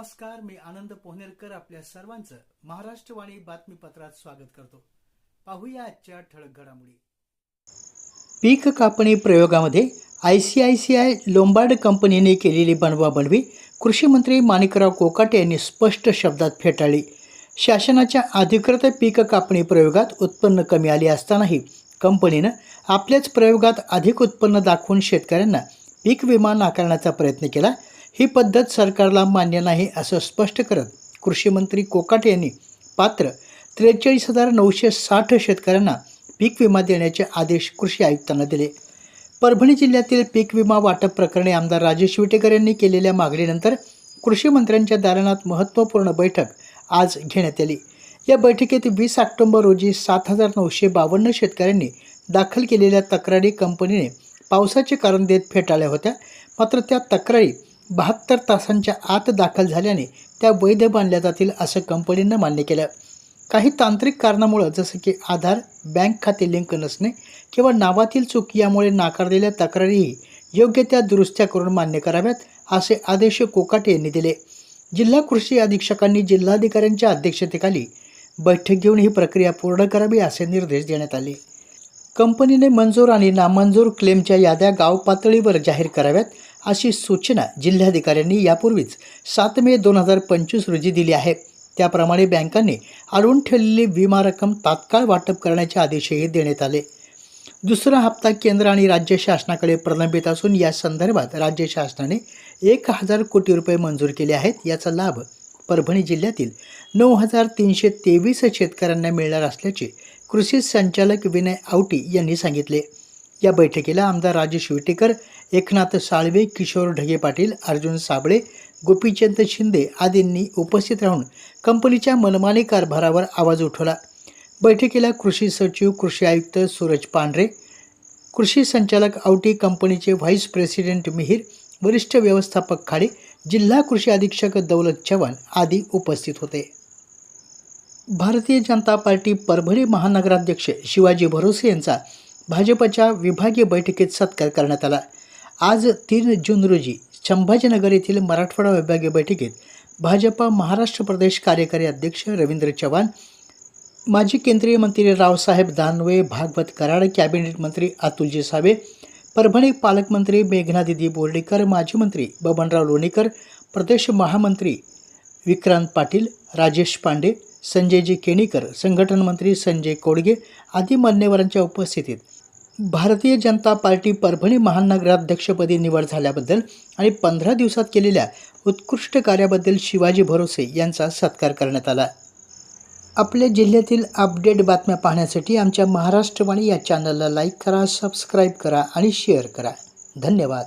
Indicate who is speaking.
Speaker 1: नमस्कार मी आनंद पोहनेरकर आपल्या सर्वांचं महाराष्ट्रवाणी बातमीपत्रात स्वागत करतो. पाहूया आजच्या ठळक घडामोडी. पीक कापणी प्रयोगामध्ये I C I C I Lombard कंपनीने केलेली बनवाबनवी कृषी मंत्री माणिकराव कोकाटे यांनी स्पष्ट शब्दात फेटाळली. शासनाच्या अधिकृत पीक कापणी प्रयोगात उत्पन्न कमी आले असतानाही कंपनीनं आपल्याच प्रयोगात अधिक उत्पन्न दाखवून शेतकऱ्यांना पीक विमा नाकारण्याचा प्रयत्न केला ही पद्धत सरकारला मान्य नाही असं स्पष्ट करत कृषी मंत्री यांनी पात्र त्रेचाळीस हजार नऊशे साठ शेतकऱ्यांना पीक विमा देण्याचे आदेश कृषी आयुक्तांना दिले. परभणी जिल्ह्यातील पीक विमा वाटप प्रकरणी आमदार राजेश विटेकर यांनी केलेल्या मागणीनंतर कृषी मंत्र्यांच्या दालनात महत्त्वपूर्ण बैठक आज घेण्यात आली. या बैठकीत वीस ऑक्टोबर रोजी सात हजार नऊशे बावन्न शेतकऱ्यांनी दाखल केलेल्या तक्रारी कंपनीने पावसाचे कारण देत फेटाळल्या होत्या. मात्र त्या तक्रारी बहात्तर तासांच्या आत दाखल झाल्याने त्या वैध मानल्या जातील असं कंपनीनं मान्य केलं. काही तांत्रिक कारणामुळं जसं की आधार बँक खाते लिंक नसणे किंवा नावातील चूक यामुळे नाकारलेल्या तक्रारीही योग्य त्या दुरुस्त्या करून मान्य कराव्यात असे आदेश कोकाटे यांनी दिले. जिल्हा कृषी अधीक्षकांनी जिल्हाधिकाऱ्यांच्या अध्यक्षतेखाली बैठक घेऊन ही प्रक्रिया पूर्ण करावी असे निर्देश देण्यात आले. कंपनीने मंजूर आणि नामंजूर क्लेमच्या याद्या गाव पातळीवर जाहीर कराव्यात अशी सूचना जिल्हाधिकाऱ्यांनी यापूर्वीच सात मे दोन हजार पंचवीस रोजी दिली आहे. त्याप्रमाणे बँकांनी अडवून ठेवलेली विमा रक्कम तात्काळ वाटप करण्याचे आदेशही देण्यात आले. दुसरा हप्ता केंद्र आणि राज्य शासनाकडे प्रलंबित असून या संदर्भात राज्य शासनाने एक हजार कोटी रुपये मंजूर केले आहेत. याचा लाभ परभणी जिल्ह्यातील नऊ हजार तीनशे तेवीस शेतकऱ्यांना मिळणार असल्याचे कृषी संचालक विनय आवटी यांनी सांगितले. या बैठकीला आमदार राजेश विटेकर एकनाथ साळवे किशोर ढगे पाटील अर्जुन साबळे गोपीचंद शिंदे आदींनी उपस्थित राहून कंपनीच्या मनमानी कारभारावर आवाज उठवला. बैठकीला कृषी सचिव कृषी आयुक्त सूरज पांढरे कृषी संचालक आवटी कंपनीचे व्हाईस प्रेसिडेंट मिहीर वरिष्ठ व्यवस्थापक खाडे जिल्हा कृषी अधीक्षक दौलत चव्हाण आदी उपस्थित होते. भारतीय जनता पार्टी परभणी महानगराध्यक्ष शिवाजी भरोसे यांचा भाजपच्या विभागीय बैठकीत सत्कार करण्यात आला. आज तीन जून रोजी संभाजीनगर येथील मराठवाडा विभागीय बैठकीत भाजपा महाराष्ट्र प्रदेश कार्यकारी अध्यक्ष रवींद्र चव्हाण माजी केंद्रीय मंत्री रावसाहेब दानवे भागवत कराड कॅबिनेट मंत्री अतुलजी सावे परभणी पालकमंत्री मेघनादिदी बोर्डीकर माजी मंत्री बबनराव लोणीकर प्रदेश महामंत्री विक्रांत पाटील राजेश पांडे संजयजी केणीकर संघटन मंत्री संजय कोडगे आदी मान्यवरांच्या उपस्थितीत भारतीय जनता पार्टी परभणी महानगराध्यक्षपदी निवड झाल्याबद्दल आणि पंधरा दिवसात केलेल्या उत्कृष्ट कार्याबद्दल शिवाजी भरोसे यांचा सत्कार करण्यात आला. आपल्या जिल्ह्यातील अपडेट बातम्या पाहण्यासाठी आमच्या महाराष्ट्रवाणी या चॅनलला लाईक करा सबस्क्राईब करा आणि शेअर करा. धन्यवाद.